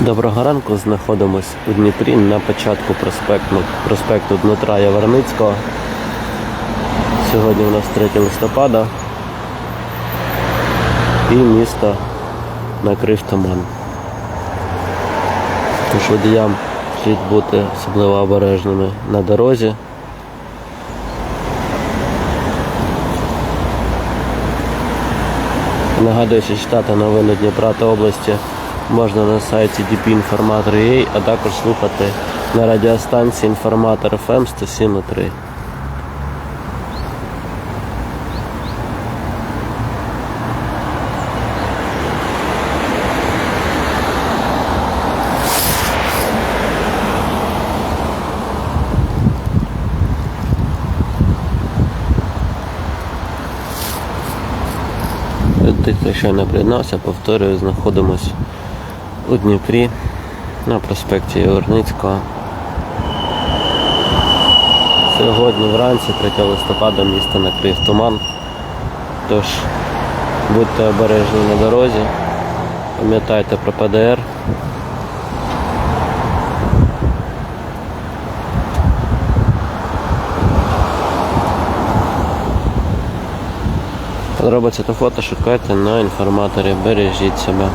Доброго ранку, знаходимось у Дніпрі на початку проспекту, проспекту Дмитра Яворницького. Сьогодні у нас 3 листопада і місто накрив туман. Тож водіям слід бути особливо обережними на дорозі. Нагадую, що читати новини Дніпра та області можна на сайті dpinformator.ua, а також слухати на радіостанції Інформатор FM 107.3. Тих, хто ще не приєднався, повторюю, знаходимось у Дніпрі на проспекті Яворницького. Сьогодні вранці, 3 листопада, місто накрив туман. Тож будьте обережні на дорозі, пам'ятайте про ПДР. Подробиці та фото шукайте на інформаторі. Бережіть себе.